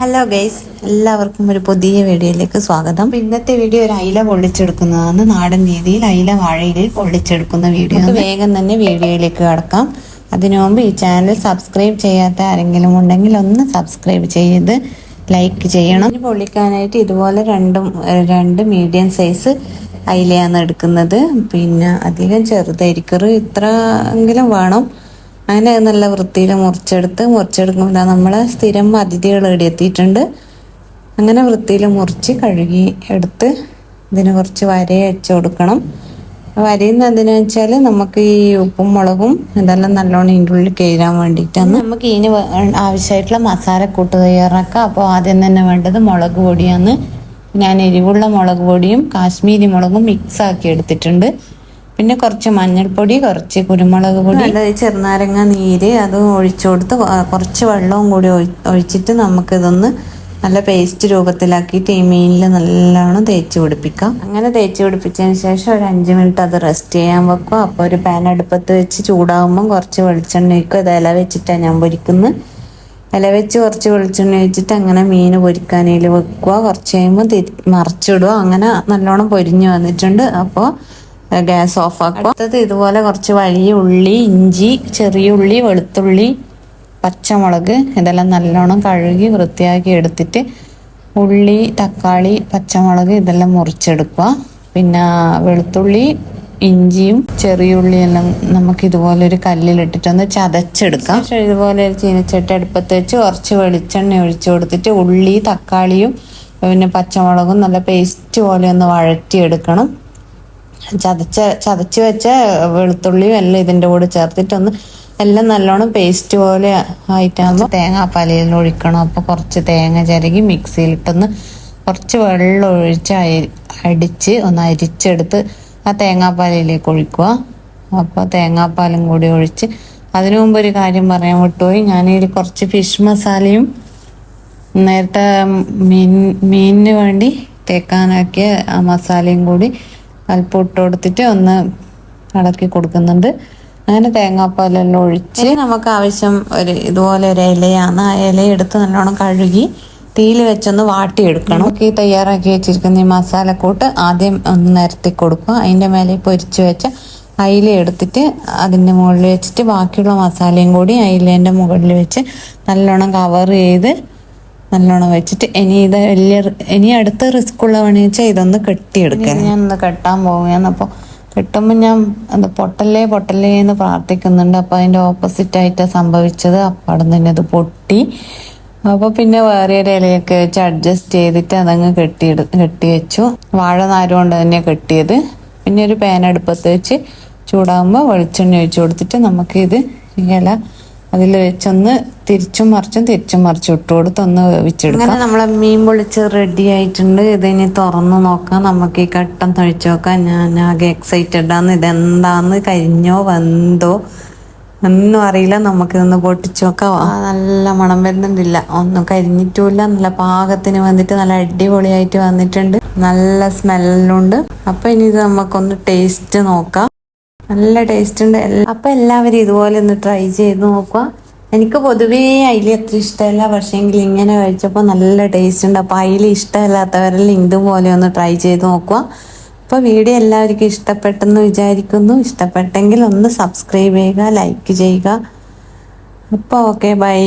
Hello guys എല്ലാവർക്കും ഒരു പുതിയ വീഡിയോയിലേക്ക് സ്വാഗതം. ഇന്നത്തെ വീഡിയോ ഒരു അയില പൊള്ളിച്ചെടുക്കുന്നതാണ്. നാടൻ രീതിയിൽ അയില വാഴയിൽ പൊള്ളിച്ചെടുക്കുന്ന വീഡിയോ വേഗം തന്നെ വീഡിയോയിലേക്ക് കടക്കാം. അതിനു മുമ്പ് ഈ ചാനൽ സബ്സ്ക്രൈബ് ചെയ്യാത്ത ആരെങ്കിലും ഉണ്ടെങ്കിൽ ഒന്ന് സബ്സ്ക്രൈബ് ചെയ്ത് ലൈക്ക് ചെയ്യണം. ഇനി പൊള്ളിക്കാനായിട്ട് ഇതുപോലെ രണ്ടും രണ്ട് മീഡിയം സൈസ് അയിലയാണ് എടുക്കുന്നത്. പിന്നെ അധികം ചെറുതായിരിക്കും. ഇത്ര എങ്കിലും വേണം. അങ്ങനെ അത് നല്ല വൃത്തിയിൽ മുറിച്ചെടുത്ത് മുറിച്ചെടുക്കുമ്പോൾ നമ്മൾ സ്ഥിരം അതിഥികൾ എത്തിയിട്ടുണ്ട്. അങ്ങനെ വൃത്തിയിൽ മുറിച്ച് കഴുകി എടുത്ത് ഇതിന് കുറച്ച് വര അടിച്ചു കൊടുക്കണം. വരയുന്ന എന്തിനു വെച്ചാൽ നമുക്ക് ഈ ഉപ്പും മുളകും ഇതെല്ലാം നല്ലോണം ഇതിന്റെ ഉള്ളിൽ കയറാൻ വേണ്ടിയിട്ടാണ്. നമുക്ക് ഇതിന് ആവശ്യമായിട്ടുള്ള മസാല മസാലക്കൂട്ട് തയ്യാറാക്കാം. അപ്പോൾ ആദ്യം തന്നെ വേണ്ടത് മുളക് പൊടിയാണ്. ഞാൻ എരിവുള്ള മുളക് പൊടിയും കാശ്മീരി മുളകും മിക്സ് ആക്കി എടുത്തിട്ടുണ്ട്. പിന്നെ കുറച്ച് മഞ്ഞൾപ്പൊടി കുറച്ച് കുരുമുളക് പൊടി. അല്ലാതെ ചെറുനാരങ്ങ നീര് അത് ഒഴിച്ചു കൊടുത്ത് കുറച്ച് വെള്ളവും കൂടി ഒഴിച്ചിട്ട് നമുക്കിതൊന്ന് നല്ല പേസ്റ്റ് രൂപത്തിലാക്കിയിട്ട് ഈ മീനിൽ നല്ലോണം തേച്ച് പിടിപ്പിക്കാം. അങ്ങനെ തേച്ച് പിടിപ്പിച്ചതിന് ശേഷം ഒരു അഞ്ച് മിനിറ്റ് അത് റെസ്റ്റ് ചെയ്യാൻ വെക്കും അപ്പോൾ ഒരു പാൻ അടുപ്പത്ത് വെച്ച് ചൂടാകുമ്പോൾ കുറച്ച് വെളിച്ചെണ്ണ ഒഴിക്കും അത് ഇല വെച്ചിട്ടാണ് ഞാൻ പൊരിക്കുന്നത്. ഇല വെച്ച് കുറച്ച് വെളിച്ചെണ്ണ ഒഴിച്ചിട്ട് അങ്ങനെ മീൻ പൊരിക്കാനേൽ വെക്കുക. കുറച്ച് കഴിയുമ്പോൾ മറിച്ചിടുക. അങ്ങനെ നല്ലോണം പൊരിഞ്ഞു വന്നിട്ടുണ്ട്. അപ്പോൾ ഗ്യാസ് ഓഫ് ആക്കുക അടുത്തത് ഇതുപോലെ കുറച്ച് വലിയ ഉള്ളി ഇഞ്ചി ചെറിയ ഉള്ളി വെളുത്തുള്ളി പച്ചമുളക് ഇതെല്ലാം നല്ലോണം കഴുകി വൃത്തിയാക്കി എടുത്തിട്ട് ഉള്ളി തക്കാളി പച്ചമുളക് ഇതെല്ലാം മുറിച്ചെടുക്കുക. പിന്നെ വെളുത്തുള്ളി ഇഞ്ചിയും ചെറിയ ഉള്ളിയെല്ലാം നമുക്ക് ഇതുപോലെ ഒരു കല്ലിലിട്ടിട്ടൊന്ന് ചതച്ചെടുക്കാം. പക്ഷേ ഇതുപോലെ ഒരു ചീനച്ചട്ടി അടുപ്പത്ത് വെച്ച് കുറച്ച് വെളിച്ചെണ്ണ ഒഴിച്ചു കൊടുത്തിട്ട് ഉള്ളി തക്കാളിയും പിന്നെ പച്ചമുളകും നല്ല പേസ്റ്റ് പോലെ ഒന്ന് വഴറ്റിയെടുക്കണം. ചതച്ച ചതച്ച് വെച്ച വെളുത്തുള്ളിയും എല്ലാം ഇതിന്റെ കൂടെ ചേർത്തിട്ടൊന്ന് എല്ലാം നല്ലോണം പേസ്റ്റ് പോലെ ആയിട്ടാകുമ്പോൾ തേങ്ങാപ്പാലയിൽ ഒഴിക്കണം. അപ്പോൾ കുറച്ച് തേങ്ങ ചിരകി മിക്സിയിലിട്ടൊന്ന് കുറച്ച് വെള്ളം ഒഴിച്ച് അടിച്ച് ഒന്ന് അരിച്ചെടുത്ത് ആ തേങ്ങാപ്പാലയിലേക്ക് ഒഴിക്കുക. അപ്പോൾ തേങ്ങാപ്പാലും കൂടി ഒഴിച്ച് അതിനു മുമ്പ് ഒരു കാര്യം പറയാൻ വിട്ടുപോയി. ഞാനിതിൽ കുറച്ച് ഫിഷ് മസാലയും നേരത്തെ മീൻ മീനിന് വേണ്ടി തേക്കാനാക്കിയ മസാലയും കൂടി അല്പം ഇട്ട് കൊടുത്തിട്ട് ഒന്ന് ഇളക്കി കൊടുക്കുന്നുണ്ട്. അങ്ങനെ തേങ്ങാപ്പാലെല്ലാം ഒഴിച്ച് നമുക്ക് ആവശ്യം ഒരു ഇതുപോലെ ഒരു ഇലയാണ്. ആ ഇല എടുത്ത് നല്ലോണം കഴുകി തീയിൽ വെച്ചൊന്ന് വാട്ടിയെടുക്കണം. നമുക്ക് ഈ തയ്യാറാക്കി വെച്ചിരിക്കുന്ന ഈ മസാലക്കൂട്ട് ആദ്യം ഒന്ന് നിരത്തി കൊടുക്കുക. അതിന്റെ മേലെ പൊരിച്ച് വെച്ച അയില എടുത്തിട്ട് അതിന്റെ മുകളിൽ വെച്ചിട്ട് ബാക്കിയുള്ള മസാലയും കൂടി അയിലേന്റെ മുകളിൽ വെച്ച് നല്ലോണം കവർ ചെയ്ത് നല്ലോണം വെച്ചിട്ട് ഇനി ഇത് വലിയ ഇനി അടുത്ത റിസ്ക് ഉള്ള പണി വെച്ചാൽ ഇതൊന്ന് കെട്ടിയെടുക്കാൻ ഞാൻ ഒന്ന് കെട്ടാൻ പോവുകയാണ്. അപ്പോൾ കെട്ടുമ്പോൾ ഞാൻ എന്താ പൊട്ടല്ലേ പൊട്ടല്ലേ എന്ന് പ്രാർത്ഥിക്കുന്നുണ്ട്. അപ്പോൾ അതിന്റെ ഓപ്പോസിറ്റ് ആയിട്ടാണ് സംഭവിച്ചത്. അപ്പം അവിടെ നിന്ന് അത് പൊട്ടി. അപ്പോൾ പിന്നെ വേറെ ഒരു ഇലയൊക്കെ വെച്ച് അഡ്ജസ്റ്റ് ചെയ്തിട്ട് അതങ്ങ് കെട്ടിയെടു കെട്ടി വെച്ചു വാഴ നാരുകൊണ്ട് തന്നെ കെട്ടിയത്. പിന്നെ ഒരു പാൻ വെച്ച് ചൂടാകുമ്പോൾ വെളിച്ചെണ്ണ ഒഴിച്ചു കൊടുത്തിട്ട് നമുക്ക് ഇത് ഇല അതിൽ വെച്ചൊന്ന് തിരിച്ചും മറിച്ചും തിരിച്ചും മറിച്ചും ഇട്ട് കൊടുത്ത് ഒന്ന് വേവിച്ചെടുക്കാം അങ്ങനെ നമ്മളെ മീൻ പൊളിച്ച് റെഡി ആയിട്ടുണ്ട്. ഇതിനി തുറന്ന് നോക്കാം. നമുക്ക് ഈ കട്ടൻ തൊഴിച്ച് നോക്കാം. ഞാൻ ആകെ എക്സൈറ്റഡ് ആണ്. ഇതെന്താന്ന് കരിഞ്ഞോ വെന്തോ ഒന്നും അറിയില്ല. നമുക്കിതൊന്ന് പൊട്ടിച്ചു നോക്കാം. നല്ല മണം വരുന്നുണ്ടില്ല ഒന്നും കരിഞ്ഞിട്ടുമില്ല നല്ല പാകത്തിന് വന്നിട്ട് നല്ല അടിപൊളിയായിട്ട് വന്നിട്ടുണ്ട്. നല്ല സ്മെല്ലുണ്ട് അപ്പൊ ഇനി ഇത് നമുക്കൊന്ന് ടേസ്റ്റ് നോക്കാം. നല്ല ടേസ്റ്റ് ഉണ്ട്. അപ്പൊ എല്ലാവരും ഇതുപോലെ ഒന്ന് ട്രൈ ചെയ്ത് നോക്കുക. എനിക്ക് പൊതുവേ അയില അത്ര ഇഷ്ടമല്ല. പക്ഷേങ്കിൽ ഇങ്ങനെ കഴിച്ചപ്പോൾ നല്ല ടേസ്റ്റ് ഉണ്ട്. അപ്പോൾ അയില ഇഷ്ടമല്ലാത്തവരെല്ലാം ഇതുപോലെ ഒന്ന് ട്രൈ ചെയ്ത് നോക്കുക. അപ്പോൾ വീഡിയോ എല്ലാവർക്കും ഇഷ്ടപ്പെട്ടെന്ന് വിചാരിക്കുന്നു. ഇഷ്ടപ്പെട്ടെങ്കിൽ ഒന്ന് സബ്സ്ക്രൈബ് ചെയ്യുക ലൈക്ക് ചെയ്യുക. അപ്പോൾ ഓക്കെ ബൈ